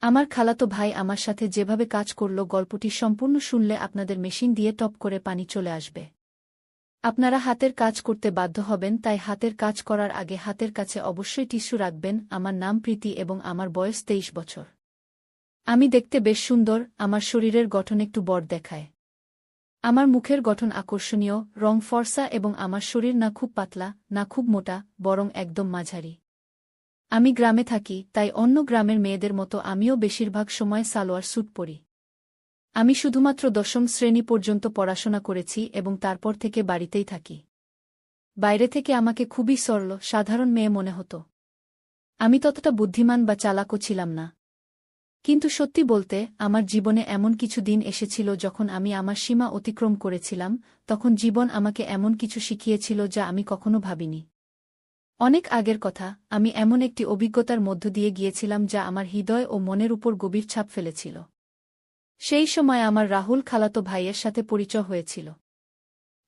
আমার খালাতো ভাই আমার সাথে যেভাবে কাজ করল, গল্পটি সম্পূর্ণ শুনলে আপনাদের মেশিন দিয়ে টপ করে পানি চলে আসবে। আপনারা হাতের কাজ করতে বাধ্য হবেন, তাই হাতের কাজ করার আগে হাতের কাছে অবশ্যই টিস্যু রাখবেন। আমার নাম প্রীতি এবং আমার বয়স তেইশ বছর। আমি দেখতে বেশ সুন্দর, আমার শরীরের গঠন একটু বড় দেখায়। আমার মুখের গঠন আকর্ষণীয়, রং ফর্সা এবং আমার শরীর না খুব পাতলা, না খুব মোটা, বরং একদম মাঝারি। আমি গ্রামে থাকি, তাই অন্য গ্রামের মেয়েদের মতো আমিও বেশিরভাগ সময় সালোয়ার স্যুট পরি। আমি শুধুমাত্র দশম শ্রেণি পর্যন্ত পড়াশোনা করেছি এবং তারপর থেকে বাড়িতেই থাকি। বাইরে থেকে আমাকে খুবই সরল, সাধারণ মেয়ে মনে হতো। আমি ততটা বুদ্ধিমান বা চালাকও ছিলাম না। কিন্তু সত্যি বলতে, আমার জীবনে এমন কিছু দিন এসেছিল যখন আমি আমার সীমা অতিক্রম করেছিলাম, তখন জীবন আমাকে এমন কিছু শিখিয়েছিল যা আমি কখনো ভাবিনি। অনেক আগের কথা, আমি এমন একটি অভিজ্ঞতার মধ্য দিয়ে গিয়েছিলাম যা আমার হৃদয় ও মনের উপর গভীর ছাপ ফেলেছিল। সেই সময় আমার রাহুল খালাতো ভাইয়ের সাথে পরিচয় হয়েছিল।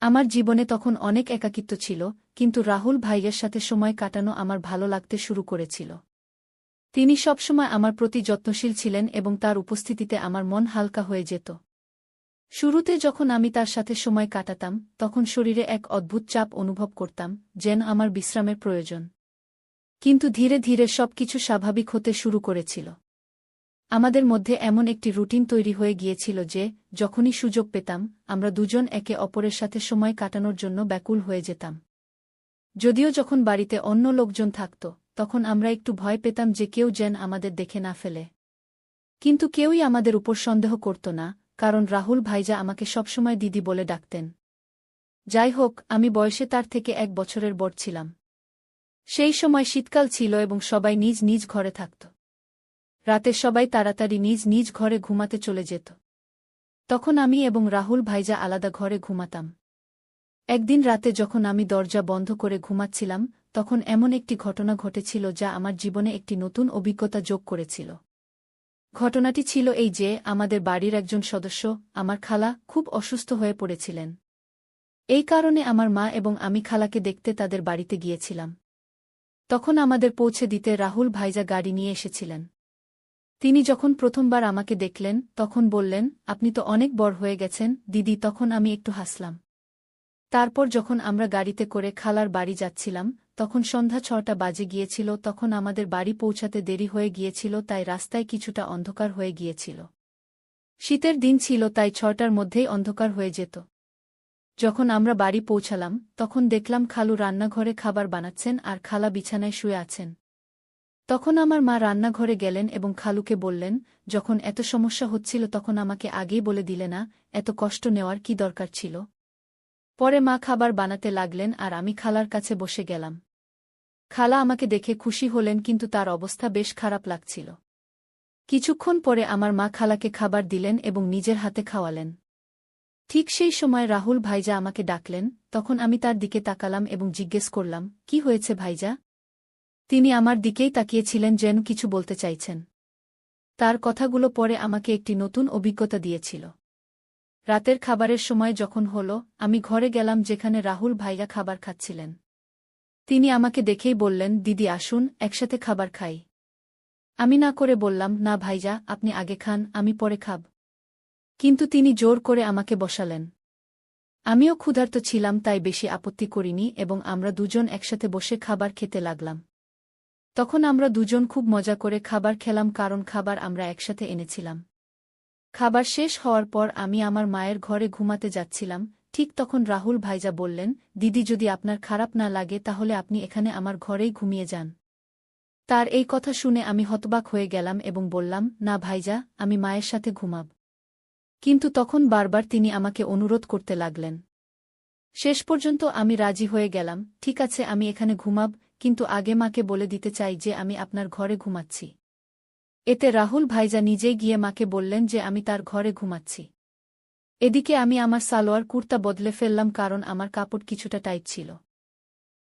আমার জীবনে তখন অনেক একাকিত্ব ছিল, কিন্তু রাহুল ভাইয়ের সাথে সময় কাটানো আমার ভালো লাগতে শুরু করেছিল। তিনি সবসময় আমার প্রতি যত্নশীল ছিলেন এবং তার উপস্থিতিতে আমার মন হালকা হয়ে যেত। শুরুতে যখন আমি তার সাথে সময় কাটাতাম, তখন শরীরে এক অদ্ভুত চাপ অনুভব করতাম, যেন আমার বিশ্রামের প্রয়োজন। কিন্তু ধীরে ধীরে সবকিছু স্বাভাবিক হতে শুরু করেছিল। আমাদের মধ্যে এমন একটি রুটিন তৈরি হয়ে গিয়েছিল যে, যখনই সুযোগ পেতাম, আমরা দুজন একে অপরের সাথে সময় কাটানোর জন্য ব্যাকুল হয়ে যেতাম। যদিও যখন বাড়িতে অন্য লোকজন থাকত, তখন আমরা একটু ভয় পেতাম যে কেউ যেন আমাদের দেখে না ফেলে। কিন্তু কেউই আমাদের উপর সন্দেহ করত না কারণ রাহুল ভাইজা আমাকে সবসময় দিদি বলে ডাকতেন। যাই হোক, আমি বয়সে তার থেকে এক বছরের বড় ছিলাম। সেই সময় শীতকাল ছিল এবং সবাই নিজ নিজ ঘরে থাকত। রাতে সবাই তাড়াতাড়ি নিজ নিজ ঘরে ঘুমাতে চলে যেত। তখন আমি এবং রাহুল ভাইজা আলাদা ঘরে ঘুমাতাম। একদিন রাতে যখন আমি দরজা বন্ধ করে ঘুমাচ্ছিলাম, তখন এমন একটি ঘটনা ঘটেছিল যা আমার জীবনে একটি নতুন অভিজ্ঞতা যোগ করেছিল। ঘটনাটি ছিল এই যে, আমাদের বাড়ির একজন সদস্য, আমার খালা, খুব অসুস্থ হয়ে পড়েছিলেন। এই কারণে আমার মা এবং আমি খালাকে দেখতে তাদের বাড়িতে গিয়েছিলাম। তখন আমাদের পৌঁছে দিতে রাহুল ভাইজা গাড়ি নিয়ে এসেছিলেন। তিনি যখন প্রথমবার আমাকে দেখলেন, তখন বললেন, আপনি তো অনেক বড় হয়ে গেছেন, দিদি। তখন আমি একটু হাসলাম। তারপর যখন আমরা গাড়িতে করে খালার বাড়ি যাচ্ছিলাম তখন সন্ধ্যা ছটা বাজে গিয়েছিল, তখন আমাদের বাড়ি পৌঁছাতে দেরি হয়ে গিয়েছিল, তাই রাস্তায় কিছুটা অন্ধকার হয়ে গিয়েছিল। শীতের দিন ছিল, তাই ছটার মধ্যেই অন্ধকার হয়ে যেত। যখন আমরা বাড়ি পৌঁছালাম, তখন দেখলাম খালু রান্নাঘরে খাবার বানাচ্ছেন আর খালা বিছানায় শুয়ে আছেন। তখন আমার মা রান্নাঘরে গেলেন এবং খালুকে বললেন, যখন এত সমস্যা হচ্ছিল তখন আমাকে আগেই বলে দিলে না, এত কষ্ট নেওয়ার কি দরকার ছিল? পরে মা খাবার বানাতে লাগলেন আর আমি খালার কাছে বসে গেলাম। খালা আমাকে দেখে খুশি হলেন কিন্তু তার অবস্থা বেশ খারাপ লাগছিল। কিছুক্ষণ পরে আমার মা খালাকে খাবার দিলেন এবং নিজের হাতে খাওয়ালেন। ঠিক সেই সময় রাহুল ভাইজা আমাকে ডাকলেন, তখন আমি তার দিকে তাকালাম এবং জিজ্ঞেস করলাম, কি হয়েছে ভাইজা? তিনি আমার দিকেই তাকিয়েছিলেন যেন কিছু বলতে চাইছেন। তার কথাগুলো পরে আমাকে একটি নতুন অভিজ্ঞতা দিয়েছিল। রাতের খাবারের সময় যখন হল, আমি ঘরে গেলাম যেখানে রাহুল ভাইয়া খাবার খাচ্ছিলেন। তিনি আমাকে দেখেই বললেন, দিদি, আসুন, একসাথে খাবার খাই। আমি না করে বললাম, না ভাইজা আপনি আগে খান, আমি পরে খাব। কিন্তু তিনি জোর করে আমাকে বসালেন। আমিও ক্ষুধার্ত ছিলাম, তাই বেশি আপত্তি করিনি এবং আমরা দুজন একসাথে বসে খাবার খেতে লাগলাম। তখন আমরা দুজন খুব মজা করে খাবার খেলাম, কারণ খাবার আমরা একসাথে এনেছিলাম। খাবার শেষ হওয়ার পর আমি আমার মায়ের ঘরে ঘুমাতে যাচ্ছিলাম, ঠিক তখন রাহুল ভাইজা বললেন, দিদি যদি আপনার খারাপ না লাগে তাহলে আপনি এখানে আমার ঘরেই ঘুমিয়ে যান। তার এই কথা শুনে আমি হতবাক হয়ে গেলাম এবং বললাম, না ভাইজা, আমি মায়ের সাথে ঘুমাব। কিন্তু তখন বারবার তিনি আমাকে অনুরোধ করতে লাগলেন। শেষ পর্যন্ত আমি রাজি হয়ে গেলাম, ঠিক আছে, আমি এখানে ঘুমাব, কিন্তু আগে মাকে বলে দিতে চাই যে আমি আপনার ঘরে ঘুমাচ্ছি। এতে রাহুল ভাইজা নিজেই গিয়ে মাকে বললেন যে আমি তার ঘরে ঘুমাচ্ছি। এদিকে আমি আমার সালোয়ার কুর্তা বদলে ফেললাম কারণ আমার কাপড় কিছুটা টাইট ছিল।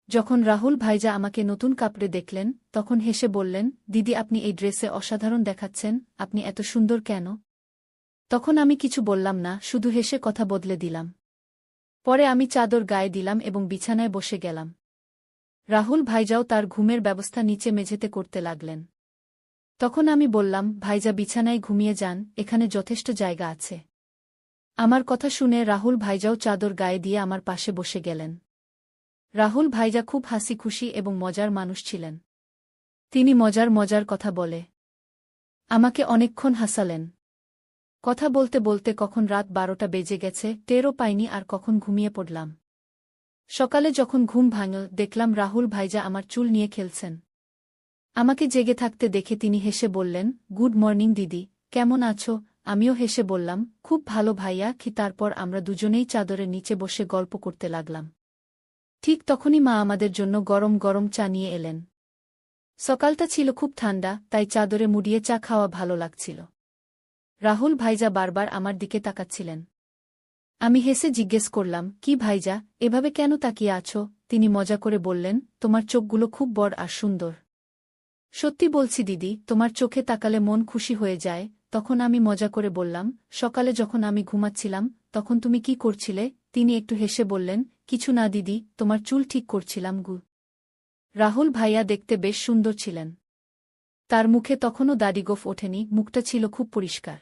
যখন রাহুল ভাইজা আমাকে নতুন কাপড়ে দেখলেন, তখন হেসে বললেন, দিদি, আপনি এই ড্রেসে অসাধারণ দেখাচ্ছেন, আপনি এত সুন্দর কেন? তখন আমি কিছু বললাম না, শুধু হেসে কথা বদলে দিলাম। পরে আমি চাদর গায়ে দিলাম এবং বিছানায় বসে গেলাম। রাহুল ভাইজাও তার ঘুমের ব্যবস্থা নিচে মেঝেতে করতে লাগলেন। তখন আমি বললাম, ভাইজা বিছানায় ঘুমিয়ে যান, এখানে যথেষ্ট জায়গা আছে। আমার কথা শুনে রাহুল ভাইজাও চাদর গায়ে দিয়ে আমার পাশে বসে গেলেন। রাহুল ভাইজা খুব হাসি খুশি এবং মজার মানুষ ছিলেন। তিনি মজার মজার কথা বলে। আমাকে অনেকক্ষণ হাসালেন। কথা বলতে বলতে কখন রাত বারোটা বেজে গেছে, টেরও পাইনি আর কখন ঘুমিয়ে পড়লাম। সকালে যখন ঘুম ভাঙল, দেখলাম রাহুল ভাইজা আমার চুল নিয়ে খেলছেন। আমাকে জেগে থাকতে দেখে তিনি হেসে বললেন, গুড মর্নিং দিদি, কেমন আছো? আমিও হেসে বললাম, খুব ভালো ভাইয়া, কি তারপর আমরা দুজনেই চাদরের নিচে বসে গল্প করতে লাগলাম। ঠিক তখনই মা আমাদের জন্য গরম গরম চা নিয়ে এলেন। সকালটা ছিল খুব ঠান্ডা, তাই চাদরে মুড়িয়ে চা খাওয়া ভালো লাগছিল। রাহুল ভাইজা বারবার আমার দিকে তাকাচ্ছিলেন। আমি হেসে জিজ্ঞেস করলাম, কি ভাইজা, এভাবে কেন তাকিয়ে আছো? তিনি মজা করে বললেন, তোমার চোখগুলো খুব বড় আর সুন্দর। সত্যি বলছি দিদি, তোমার চোখে তাকালে মন খুশি হয়ে যায়, তখন আমি মজা করে বললাম, সকালে যখন আমি ঘুমাচ্ছিলাম, তখন তুমি কি করছিলে? তিনি একটু হেসে বললেন, কিছু না দিদি, তোমার চুল ঠিক করছিলাম গু। রাহুল ভাইয়া দেখতে বেশ সুন্দর ছিলেন। তার মুখে তখনও দাড়িগোফ ওঠেনি, মুখটা ছিল খুব পরিষ্কার।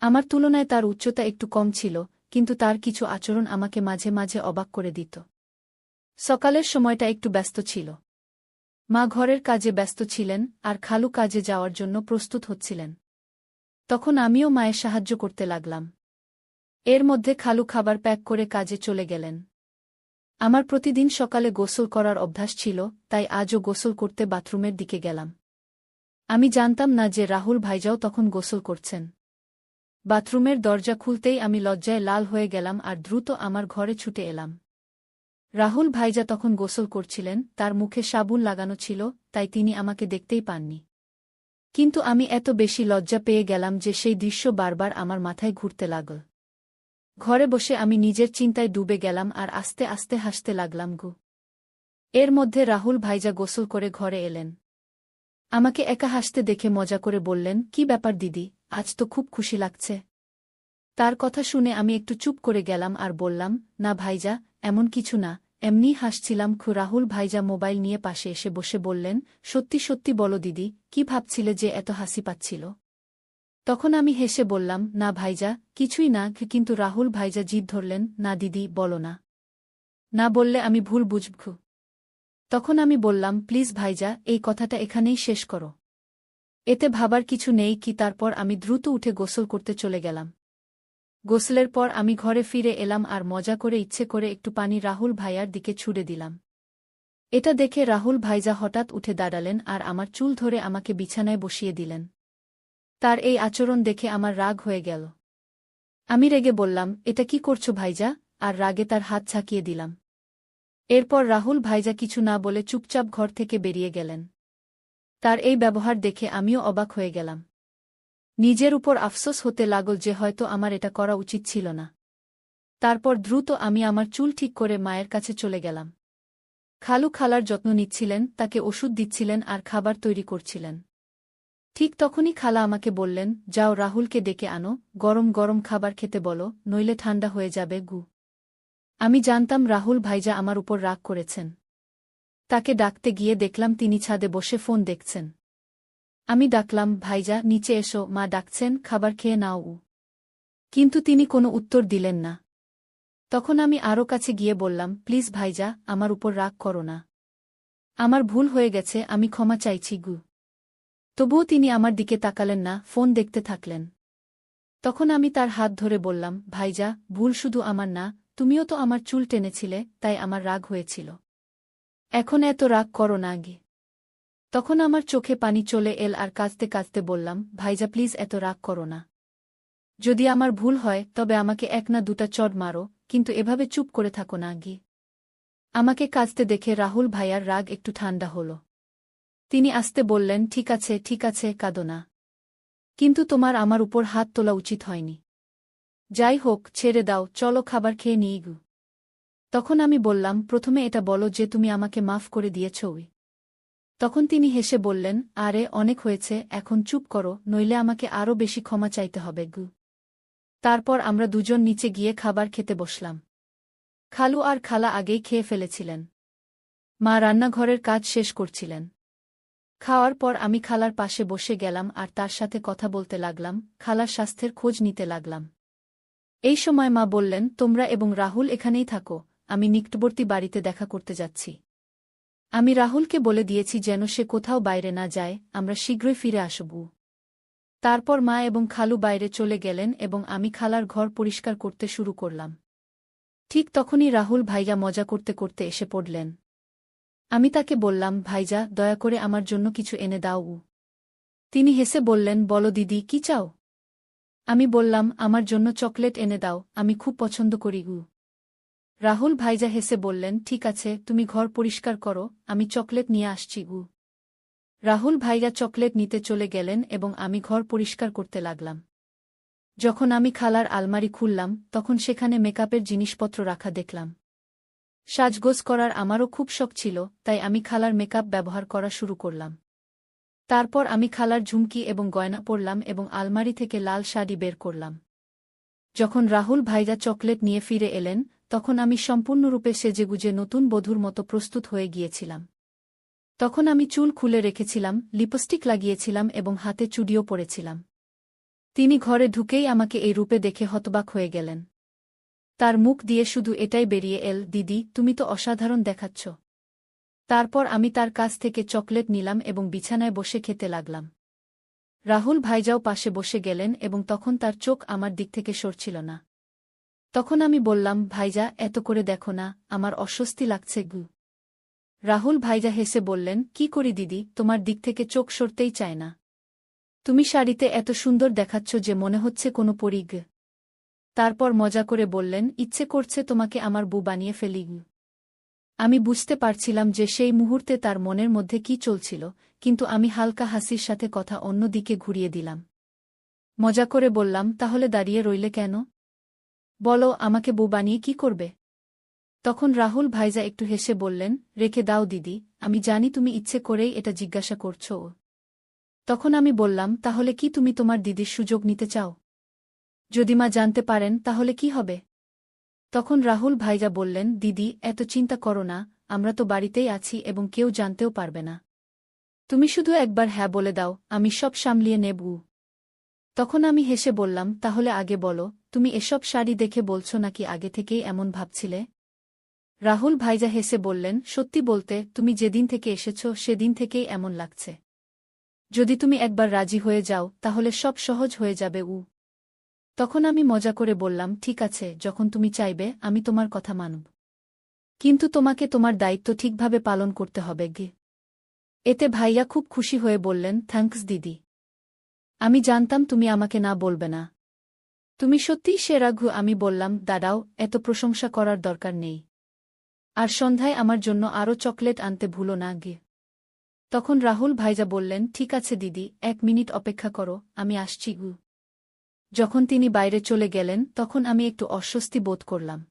আমার তুলনায় তার উচ্চতা একটু কম ছিল, কিন্তু তার কিছু আচরণ আমাকে মাঝে মাঝে অবাক করে দিত। সকালের সময়টা একটু ব্যস্ত ছিল। মা ঘরের কাজে ব্যস্ত ছিলেন আর খালু কাজে যাওয়ার জন্য প্রস্তুত হচ্ছিলেন। তখন আমিও মায়ের সাহায্য করতে লাগলাম। এর মধ্যে খালু খাবার প্যাক করে কাজে চলে গেলেন। আমার প্রতিদিন সকালে গোসল করার অভ্যাস ছিল, তাই আজও গোসল করতে বাথরুমের দিকে গেলাম। আমি জানতাম না যে রাহুল ভাইজাও তখন গোসল করছেন। বাথরুমের দরজা খুলতেই আমি লজ্জায় লাল হয়ে গেলাম আর দ্রুত আমার ঘরে ছুটে এলাম। রাহুল ভাইজা তখন গোসল করছিলেন, তার মুখে সাবুন লাগানো ছিল, তাই তিনি আমাকে দেখতেই পাননি। কিন্তু আমি এত বেশি লজ্জা পেয়ে গেলাম যে সেই দৃশ্য বারবার আমার মাথায় ঘুরতে লাগল। ঘরে বসে আমি নিজের চিন্তায় ডুবে গেলাম আর আস্তে আস্তে হাসতে লাগলাম, গু। এর মধ্যে রাহুল ভাইজা গোসল করে ঘরে এলেন। আমাকে একা হাসতে দেখে মজা করে বললেন, কি ব্যাপার দিদি, আজ তো খুব খুশি লাগছে। তার কথা শুনে আমি একটু চুপ করে গেলাম আর বললাম, না ভাইজা এমন কিছু না এমনি হাসছিলাম খু রাহুল ভাইজা মোবাইল নিয়ে পাশে এসে বসে বললেন, সত্যি সত্যি বলো দিদি, কি ভাবছিলে যে এত হাসি পাচ্ছিল? তখন আমি হেসে বললাম, না ভাইজা কিছুই না কিন্তু রাহুল ভাইজা জিদ ধরলেন, না দিদি, বলো না। না বললে আমি ভুল বুঝব তখন আমি বললাম, প্লিজ ভাইজা এই কথাটা এখানেই শেষ করো। এতে ভাবার কিছু নেই কি, তারপর আমি দ্রুত উঠে গোসল করতে চলে গেলাম। গোসলের পর আমি ঘরে ফিরে এলাম আর মজা করে ইচ্ছে করে একটু পানি রাহুল ভাইয়ার দিকে ছুড়ে দিলাম। এটা দেখে রাহুল ভাইজা হঠাৎ উঠে দাঁড়ালেন আর আমার চুল ধরে আমাকে বিছানায় বসিয়ে দিলেন। তার এই আচরণ দেখে আমার রাগ হয়ে গেল। আমি রেগে বললাম, এটা কি করছ ভাইজা? আর রাগে তার হাত ছাকিয়ে দিলাম। এরপর রাহুল ভাইজা কিছু না বলে চুপচাপ ঘর থেকে বেরিয়ে গেলেন। তার এই ব্যবহার দেখে আমিও অবাক হয়ে গেলাম। নিজের উপর আফসোস হতে লাগল যে হয়তো আমার এটা করা উচিত ছিল না। তারপর দ্রুত আমি আমার চুল ঠিক করে মায়ের কাছে চলে গেলাম। খালু খালার যত্ন নিচ্ছিলেন, তাকে ওষুধ দিচ্ছিলেন আর খাবার তৈরি করছিলেন। ঠিক তখনই খালা আমাকে বললেন, যাও রাহুলকে ডেকে আনো, গরম গরম খাবার খেতে বলো, নইলে ঠান্ডা হয়ে যাবে গু। আমি জানতাম রাহুল ভাইজা আমার উপর রাগ করেছেন। তাকে ডাকতে গিয়ে দেখলাম তিনি ছাদে বসে ফোন দেখছেন। আমি ডাকলাম, ভাইজা, নিচে এসো, মা ডাকছেন, খাবার খেয়ে নাও। কিন্তু তিনি কোনো উত্তর দিলেন না। তখন আমি আরও কাছে গিয়ে বললাম, প্লিজ ভাইজা, আমার উপর রাগ করো না। আমার ভুল হয়ে গেছে, আমি ক্ষমা চাইছি, গু। তবুও তিনি আমার দিকে তাকালেন না, ফোন দেখতে থাকলেন। তখন আমি তার হাত ধরে বললাম, ভাইজা, ভুল শুধু আমার না, তুমিও তো আমার চুল টেনেছিলে, তাই আমার রাগ হয়েছিল। এখন এত রাগ করো না গে তখন আমার চোখে পানি চলে এল আর কাঁদতে কাঁদতে বললাম, ভাইজা, প্লিজ এত রাগ করো না। যদি আমার ভুল হয়, তবে আমাকে এক না দুটা চড় মারো, কিন্তু এভাবে চুপ করে থাকো না গি আমাকে কাঁদতে দেখে রাহুল ভাইয়ার রাগ একটু ঠান্ডা হল। তিনি আসতে বললেন, ঠিক আছে ঠিক আছে, কাঁদো না। কিন্তু তোমার আমার উপর হাত তোলা উচিত হয়নি। যাই হোক, ছেড়ে দাও, চলো খাবার খেয়ে নিই গু। তখন আমি বললাম, প্রথমে এটা বলো যে তুমি আমাকে মাফ করে দিয়েছ ওই তখন তিনি হেসে বললেন, আরে, অনেক হয়েছে, এখন চুপ করো, নইলে আমাকে আরও বেশি ক্ষমা চাইতে হবে, গু। তারপর আমরা দুজন নিচে গিয়ে খাবার খেতে বসলাম। খালু আর খালা আগেই খেয়ে ফেলেছিলেন। মা রান্নাঘরের কাজ শেষ করছিলেন। খাওয়ার পর আমি খালার পাশে বসে গেলাম আর তার সাথে কথা বলতে লাগলাম, খালার স্বাস্থ্যের খোঁজ নিতে লাগলাম। এই সময় মা বললেন, তোমরা এবং রাহুল এখানেই থাকো, আমি নিকটবর্তী বাড়িতে দেখা করতে যাচ্ছি। আমি রাহুলকে বলে দিয়েছি যেন সে কোথাও বাইরে না যায়, আমরা শীঘ্রই ফিরে আসব। তারপর মা এবং খালু বাইরে চলে গেলেন এবং আমি খালার ঘর পরিষ্কার করতে শুরু করলাম। ঠিক তখনই রাহুল ভাইয়া মজা করতে করতে এসে পড়লেন। আমি তাকে বললাম, ভাইজা, দয়া করে আমার জন্য কিছু এনে দাও। তিনি হেসে বললেন, বলো দিদি, কি চাও? আমি বললাম, আমার জন্য চকলেট এনে দাও, আমি খুব পছন্দ করি গু। রাহুল ভাইজা হেসে বললেন, ঠিক আছে, তুমি ঘর পরিষ্কার করো, আমি চকলেট নিয়ে আসছি, গু। রাহুল ভাইয়া চকলেট নিতে চলে গেলেন এবং আমি ঘর পরিষ্কার করতে লাগলাম। যখন আমি খালার আলমারি খুললাম, তখন সেখানে মেকআপের জিনিসপত্র রাখা দেখলাম। সাজগোজ করার আমারও খুব শখ ছিল, তাই আমি খালার মেকআপ ব্যবহার করা শুরু করলাম। তারপর আমি খালার ঝুমকি এবং গয়না পরলাম এবং আলমারি থেকে লাল শাড়ি বের করলাম। যখন রাহুল ভাইরা চকলেট নিয়ে ফিরে এলেন তখন আমি সম্পূর্ণরূপে সেজেগুজে নতুন বধূর মতো প্রস্তুত হয়ে গিয়েছিলাম। তখন আমি চুল খুলে রেখেছিলাম, লিপস্টিক লাগিয়েছিলাম এবং হাতে চুডিও পরেছিলাম। তিনি ঘরে ঢুকেই আমাকে এই রূপে দেখে হতবাক হয়ে গেলেন। তার মুখ দিয়ে শুধু এটাই বেরিয়ে এল, দিদি, তুমি তো অসাধারণ দেখাচ্ছ। তারপর আমি তার কাছ থেকে চকলেট নিলাম এবং বিছানায় বসে খেতে লাগলাম। রাহুল ভাইজাও পাশে বসে গেলেন এবং তখন তার চোখ আমার দিক থেকে সরছিল না। তখন আমি বললাম, ভাইজা, এত করে দেখো না, আমার অস্বস্তি লাগছে গু। রাহুল ভাইজা হেসে বললেন, কি করি দিদি, তোমার দিক থেকে চোখ সরতেই চায় না। তুমি শাড়িতে এত সুন্দর দেখাচ্ছ যে মনে হচ্ছে কোনো পরিগ। তারপর মজা করে বললেন, ইচ্ছে করছে তোমাকে আমার বু বানিয়ে ফেলি আমি বুঝতে পারছিলাম যে সেই মুহূর্তে তার মনের মধ্যে কি চলছিল, কিন্তু আমি হালকা হাসির সাথে কথা অন্য দিকে ঘুরিয়ে দিলাম। মজা করে বললাম, তাহলে দাঁড়িয়ে রইলে কেন? বলো, আমাকে বউ বানিয়ে কি করবে? তখন রাহুল ভাইজা একটু হেসে বললেন, রেখে দাও দিদি, আমি জানি তুমি ইচ্ছে করেই এটা জিজ্ঞাসা করছ। তখন আমি বললাম, তাহলে কি তুমি তোমার দিদির সুযোগ নিতে চাও? যদি মা জানতে পারেন, তাহলে কি হবে? তখন রাহুল ভাইজা বললেন, দিদি, এত চিন্তা করো না, আমরা তো বাড়িতেই আছি এবং কেউ জানতেও পারবে না। তুমি শুধু একবার হ্যাঁ বলে দাও, আমি সব সামলিয়ে নেব। তখন আমি হেসে বললাম, তাহলে আগে বলো তুমি এসব শাড়ি দেখে বলছো নাকি আগে থেকেই এমন ভাবছিলে? রাহুল ভাইজা হেসে বললেন, সত্যি বলতে, তুমি যেদিন থেকে এসেছ, সেদিন থেকেই এমন লাগছে। যদি তুমি একবার রাজি হয়ে যাও, তাহলে সব সহজ হয়ে যাবে, উ। তখন আমি মজা করে বললাম, ঠিক আছে, যখন তুমি চাইবে, আমি তোমার কথা মানব। কিন্তু তোমাকে তোমার দায়িত্ব ঠিকভাবে পালন করতে হবে, গে। এতে ভাইয়া খুব খুশি হয়ে বললেন, থ্যাঙ্কস, দিদি। আমি জানতাম তুমি আমাকে না বলবে না। তুমি সত্যিই সে রাঘু আমি বললাম দাদাও এত প্রশংসা করার দরকার নেই। আর সন্ধ্যায় আমার জন্য আরও চকলেট আনতে ভুলো না গে তখন রাহুল ভাইজা বললেন, ঠিক আছে দিদি, এক মিনিট অপেক্ষা করো, আমি আসছি গু। যখন তিনি বাইরে চলে গেলেন, তখন আমি একটু অস্বস্তি বোধ করলাম।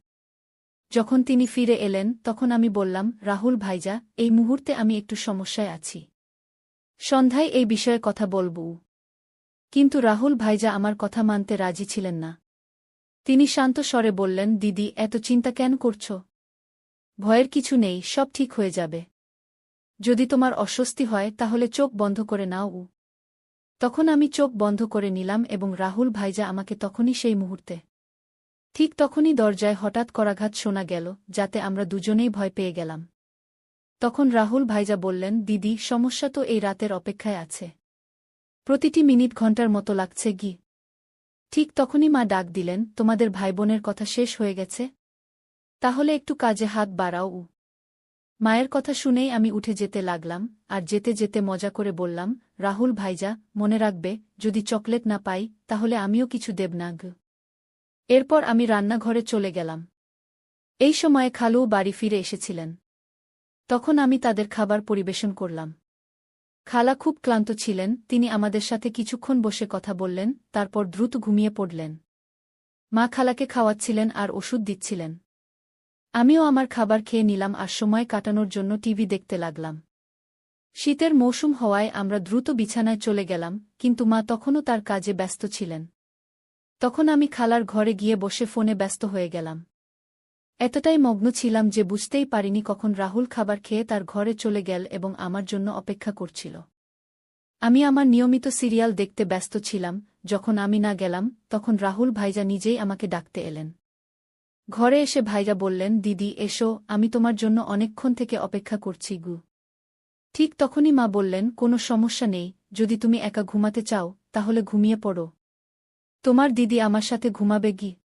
যখন তিনি ফিরে এলেন, তখন আমি বললাম, রাহুল ভাইজা, এই মুহূর্তে আমি একটু সমস্যায় আছি। সন্ধ্যায় এই বিষয়ে কথা বলব। কিন্তু রাহুল ভাইজা আমার কথা মানতে রাজি ছিলেন না। তিনি শান্ত স্বরে বললেন, দিদি, এত চিন্তা কেন করছ? ভয়ের কিছু নেই, সব ঠিক হয়ে যাবে। যদি তোমার অস্বস্তি হয়, তাহলে চোখ বন্ধ করে নাও। উ তখন আমি চোখ বন্ধ করে নিলাম এবং রাহুল ভাইজা আমাকে তখনই সেই মুহূর্তে, ঠিক তখনই দরজায় হঠাৎ করাঘাত শোনা গেল, যাতে আমরা দুজনেই ভয় পেয়ে গেলাম। তখন রাহুল ভাইজা বললেন, দিদি, সমস্যা তো এই রাতের অপেক্ষায় আছে। প্রতিটি মিনিট ঘণ্টার মতো লাগছে গি। ঠিক তখনই মা ডাক দিলেন, তোমাদের ভাইবোনের কথা শেষ হয়ে গেছে? তাহলে একটু কাজে হাত বাড়াও উ। মায়ের কথা শুনেই আমি উঠে যেতে লাগলাম, আর যেতে যেতে মজা করে বললাম, রাহুল ভাইজা, মনে রাখবে, যদি চকলেট না পাই, তাহলে আমিও কিছু দেব না গ। এরপর আমি রান্নাঘরে চলে গেলাম। এই সময়ে খালু বাড়ি ফিরে এসেছিলেন। তখন আমি তাদের খাবার পরিবেশন করলাম। খালা খুব ক্লান্ত ছিলেন, তিনি আমাদের সাথে কিছুক্ষণ বসে কথা বললেন, তারপর দ্রুত ঘুমিয়ে পড়লেন। মা খালাকে খাওয়াচ্ছিলেন আর ওষুধ দিচ্ছিলেন। আমিও আমার খাবার খেয়ে নিলাম আর সময় কাটানোর জন্য টিভি দেখতে লাগলাম। শীতের মৌসুম হওয়ায় আমরা দ্রুত বিছানায় চলে গেলাম, কিন্তু মা তখনও তার কাজে ব্যস্ত ছিলেন। তখন আমি খালার ঘরে গিয়ে বসে ফোনে ব্যস্ত হয়ে গেলাম। এতটাই মগ্ন ছিলাম যে বুঝতেই পারিনি কখন রাহুল খাবার খেয়ে তার ঘরে চলে গেল এবং আমার জন্য অপেক্ষা করছিল। আমি আমার নিয়মিত সিরিয়াল দেখতে ব্যস্ত ছিলাম, যখন আমি না গেলাম, তখন রাহুল ভাইজা নিজেই আমাকে ডাকতে এলেন। ঘরে এসে ভাইরা বললেন, দিদি, এসো, আমি তোমার জন্য অনেকক্ষণ থেকে অপেক্ষা করছি গু। ঠিক তখনই মা বললেন, কোনো সমস্যা নেই, যদি তুমি একা ঘুমাতে চাও, তাহলে ঘুমিয়ে পড়ো। তোমার দিদি আমার সাথে ঘুমাবে গি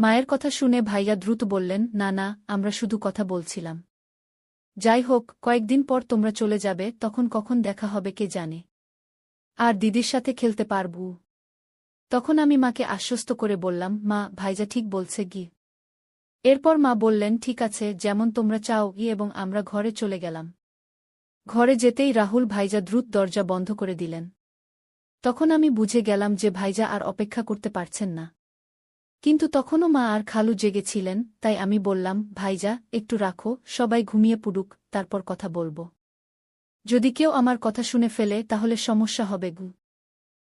মায়ের কথা শুনে ভাইয়া দ্রুত বললেন, না না, আমরা শুধু কথা বলছিলাম। যাই হোক, কয়েকদিন পর তোমরা চলে যাবে, তখন কখন দেখা হবে কে জানে। আর দিদির সাথে খেলতে পারবু। তখন আমি মাকে আশ্বস্ত করে বললাম, মা, ভাইজা ঠিক বলছে গি। এরপর মা বললেন, ঠিক আছে, যেমন তোমরা চাও ই এবং আমরা ঘরে চলে গেলাম। ঘরে যেতেই রাহুল ভাইজা দ্রুত দরজা বন্ধ করে দিলেন। তখন আমি বুঝে গেলাম যে ভাইজা আর অপেক্ষা করতে পারছেন না। কিন্তু তখনও মা আর খালু জেগেছিলেন, তাই আমি বললাম, ভাইজা, একটু রাখো, সবাই ঘুমিয়ে পুডুক, তারপর কথা বলব। যদি কেউ আমার কথা শুনে ফেলে, তাহলে সমস্যা হবে গু।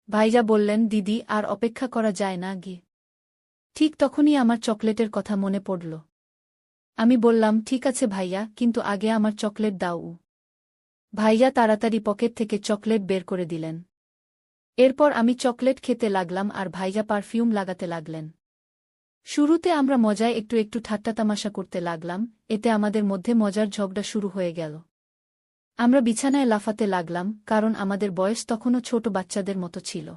ভাইজা বললেন, দিদি, আর অপেক্ষা করা যায় না গি। ঠিক তখনই আমার চকলেটের কথা মনে পড়ল। আমি বললাম, ঠিক আছে ভাইয়া, কিন্তু আগে আমার চকলেট দাও। ভাইয়া তাড়াতাড়ি পকেট থেকে চকলেট বের করে দিলেন। এরপর আমি চকলেট খেতে লাগলাম আর ভাইজা পারফিউম লাগাতে লাগলেন। শুরুতে আমরা মজায় একটু একটু ঠাট্টা তামাশা করতে লাগলাম, এতে আমাদের মধ্যে মজার ঝগড়া শুরু হয়ে গেল। আমরা বিছানায় লাফাতে লাগলাম, কারণ আমাদের বয়স তখনও ছোট বাচ্চাদের মতো ছিল।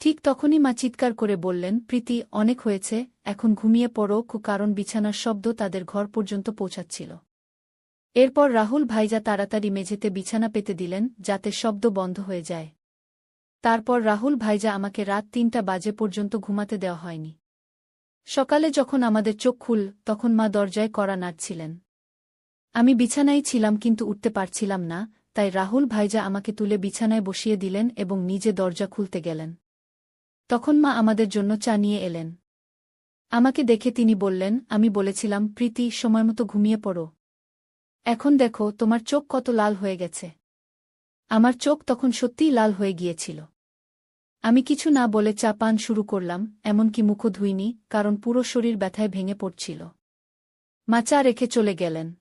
ঠিক তখনই মা চিৎকার করে বললেন, প্রীতি, অনেক হয়েছে, এখন ঘুমিয়ে পড়ো কারণ বিছানার শব্দ তাদের ঘর পর্যন্ত পৌঁছাচ্ছিল। এরপর রাহুল ভাইজা তাড়াতাড়ি মেঝেতে বিছানা পেতে দিলেন, যাতে শব্দ বন্ধ হয়ে যায়। তারপর রাহুল ভাইজা আমাকে রাত তিনটা বাজে পর্যন্ত ঘুমাতে দেওয়া হয়নি। সকালে যখন আমাদের চোখ খুল, তখন মা দরজায় কড়া নাড়ছিলেন। আমি বিছানায় ছিলাম কিন্তু উঠতে পারছিলাম না, তাই রাহুল ভাইজা আমাকে তুলে বিছানায় বসিয়ে দিলেন এবং নিজে দরজা খুলতে গেলেন। তখন মা আমাদের জন্য চা নিয়ে এলেন। আমাকে দেখে তিনি বললেন, আমি বলেছিলাম, প্রীতি সময়মতো ঘুমিয়ে পড়ো। এখন দেখো, তোমার চোখ কত লাল হয়ে গেছে। আমার চোখ তখন সত্যিই লাল হয়ে গিয়েছিল। আমি কিছু না বলে চা পান শুরু করলাম, এমনকি মুখও ধুইনি, কারণ পুরো শরীর ব্যথায় ভেঙে পড়ছিল। মা চা রেখে চলে গেলেন।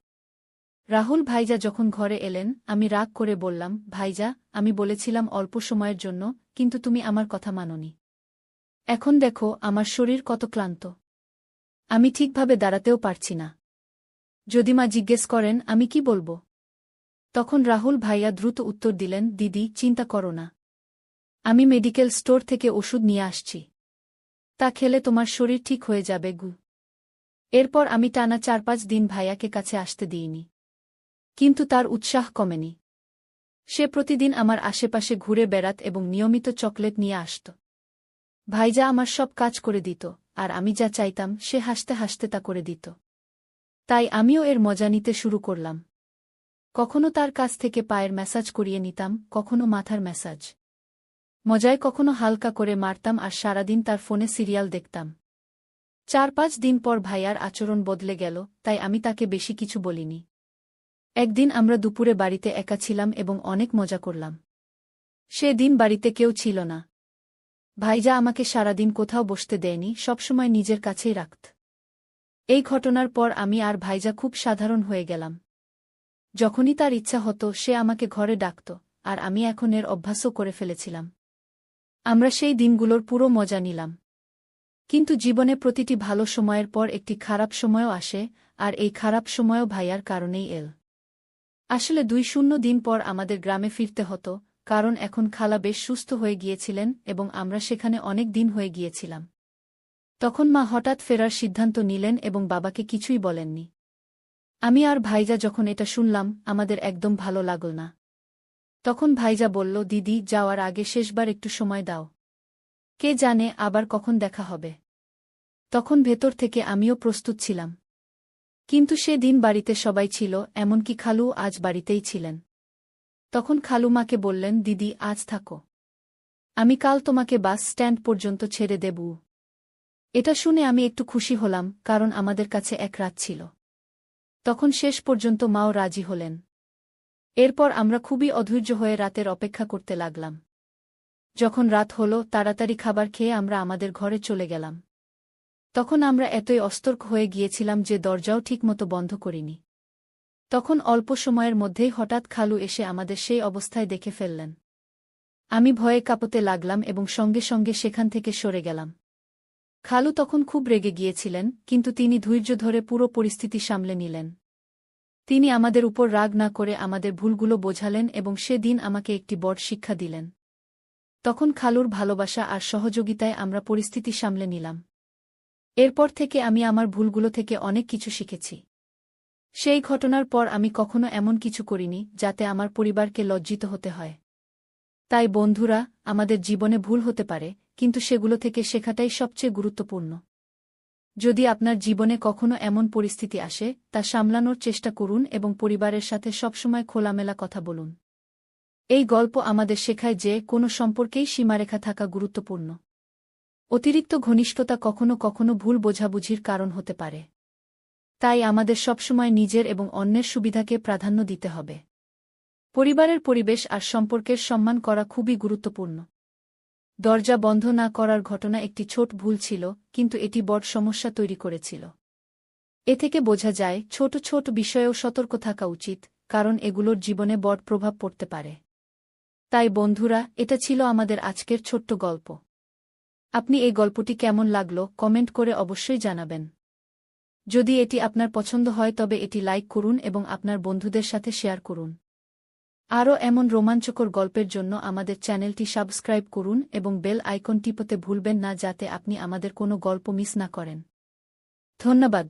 রাহুল ভাইজা যখন ঘরে এলেন, আমি রাগ করে বললাম, ভাইজা, আমি বলেছিলাম অল্প সময়ের জন্য, কিন্তু তুমি আমার কথা মাননি। এখন দেখো, আমার শরীর কত ক্লান্ত। আমি ঠিকভাবে দাঁড়াতেও পারছি না। যদি মা জিজ্ঞেস করেন, আমি কি বলব? তখন রাহুল ভাইয়া দ্রুত উত্তর দিলেন, দিদি, চিন্তা করো না। আমি মেডিকেল স্টোর থেকে ওষুধ নিয়ে আসছি। তা খেলে তোমার শরীর ঠিক হয়ে যাবে, গু। এরপর আমি টানা চার পাঁচ দিন ভাইয়াকে কাছে আসতে দিইনি। কিন্তু তার উৎসাহ কমেনি। সে প্রতিদিন আমার আশেপাশে ঘুরে বেড়াত এবং নিয়মিত চকলেট নিয়ে আসত। ভাইজা আমার সব কাজ করে দিত, আর আমি যা চাইতাম সে হাসতে হাসতে তা করে দিত। তাই আমিও এর মজা নিতে শুরু করলাম। কখনো তার কাছ থেকে পায়ের ম্যাসাজ করিয়ে নিতাম, কখনো মাথার ম্যাসাজ। মজায় কখনো হালকা করে মারতাম আর সারাদিন তার ফোনে সিরিয়াল দেখতাম। চার পাঁচ দিন পর ভাইয়ার আচরণ বদলে গেল, তাই আমি তাকে বেশি কিছু বলিনি। একদিন আমরা দুপুরে বাড়িতে একা ছিলাম এবং অনেক মজা করলাম। সে দিন বাড়িতে কেউ ছিল না। ভাইজা আমাকে সারাদিন কোথাও বসতে দেয়নি, সবসময় নিজের কাছেই রাখত। এই ঘটনার পর আমি আর ভাইজা খুব সাধারণ হয়ে গেলাম। যখনই তার ইচ্ছা হতো, সে আমাকে ঘরে ডাকত, আর আমি এখন এর অভ্যাসও করে ফেলেছিলাম। আমরা সেই দিনগুলোর পুরো মজা নিলাম। কিন্তু জীবনে প্রতিটি ভালো সময়ের পর একটি খারাপ সময়ও আসে, আর এই খারাপ সময়ও ভাইয়ার কারণেই এল। আসলে দুই শূন্য দিন পর আমাদের গ্রামে ফিরতে হতো, কারণ এখন খালা বেশ সুস্থ হয়ে গিয়েছিলেন এবং আমরা সেখানে অনেক দিন হয়ে গিয়েছিলাম। তখন মা হঠাৎ ফেরার সিদ্ধান্ত নিলেন এবং বাবাকে কিছুই বলেননি। আমি আর ভাইজা যখন এটা শুনলাম, আমাদের একদম ভালো লাগল না। তখন ভাইজা বলল, দিদি, যাওয়ার আগে শেষবার একটু সময় দাও। কে জানে আবার কখন দেখা হবে। তখন ভেতর থেকে আমিও প্রস্তুত ছিলাম। কিন্তু সে দিন বাড়িতে সবাই ছিল, এমনকি খালু আজ বাড়িতেই ছিলেন। তখন খালু মাকে বললেন, দিদি, আজ থাকো। আমি কাল তোমাকে বাস স্ট্যান্ড পর্যন্ত ছেড়ে দেব। এটা শুনে আমি একটু খুশি হলাম, কারণ আমাদের কাছে এক রাত ছিল। তখন শেষ পর্যন্ত মাও রাজি হলেন। এরপর আমরা খুবই অধৈর্য হয়ে রাতের অপেক্ষা করতে লাগলাম। যখন রাত হল, তাড়াতাড়ি খাবার খেয়ে আমরা আমাদের ঘরে চলে গেলাম। তখন আমরা এতই অস্তর্ক হয়ে গিয়েছিলাম যে দরজাও ঠিকমতো বন্ধ করিনি। তখন অল্প সময়ের মধ্যেই হঠাৎ খালু এসে আমাদের সেই অবস্থায় দেখে ফেললেন। আমি ভয়ে কাঁপতে লাগলাম এবং সঙ্গে সঙ্গে সেখান থেকে সরে গেলাম। খালু তখন খুব রেগে গিয়েছিলেন, কিন্তু তিনি ধৈর্য ধরে পুরো পরিস্থিতি সামলে নিলেন। তিনি আমাদের উপর রাগ না করে আমাদের ভুলগুলো বোঝালেন এবং সেদিন আমাকে একটি বড় শিক্ষা দিলেন। তখন খালুর ভালোবাসা আর সহযোগিতায় আমরা পরিস্থিতি সামলে নিলাম। এরপর থেকে আমি আমার ভুলগুলো থেকে অনেক কিছু শিখেছি। সেই ঘটনার পর আমি কখনো এমন কিছু করিনি যাতে আমার পরিবারকে লজ্জিত হতে হয়। তাই বন্ধুরা, আমাদের জীবনে ভুল হতে পারে, কিন্তু সেগুলো থেকে শেখাটাই সবচেয়ে গুরুত্বপূর্ণ। যদি আপনার জীবনে কখনো এমন পরিস্থিতি আসে, তা সামলানোর চেষ্টা করুন এবং পরিবারের সাথে সবসময় খোলামেলা কথা বলুন। এই গল্প আমাদের শেখায় যে কোনো সম্পর্কেই সীমারেখা থাকা গুরুত্বপূর্ণ। অতিরিক্ত ঘনিষ্ঠতা কখনো কখনো ভুল বোঝাবুঝির কারণ হতে পারে। তাই আমাদের সবসময় নিজের এবং অন্যের সুবিধাকে প্রাধান্য দিতে হবে। পরিবারের পরিবেশ আর সম্পর্কের সম্মান করা খুবই গুরুত্বপূর্ণ। দরজা বন্ধ না করার ঘটনা একটি ছোট ভুল ছিল, কিন্তু এটি বড় সমস্যা তৈরি করেছিল। এ থেকে বোঝা যায়, ছোট ছোট বিষয়েও সতর্ক থাকা উচিত, কারণ এগুলোর জীবনে বড় প্রভাব পড়তে পারে। তাই বন্ধুরা, এটা ছিল আমাদের আজকের ছোট্ট গল্প। আপনি এই গল্পটি কেমন লাগল, কমেন্ট করে অবশ্যই জানাবেন। যদি এটি আপনার পছন্দ হয়, তবে এটি লাইক করুন এবং আপনার বন্ধুদের সাথে শেয়ার করুন। আরও এমন রোমাঞ্চকর গল্পের জন্য আমাদের চ্যানেলটি সাবস্ক্রাইব করুন এবং বেল আইকন টিপতে ভুলবেন না যাতে আপনি আমাদের কোনো গল্প মিস না করেন। ধন্যবাদ।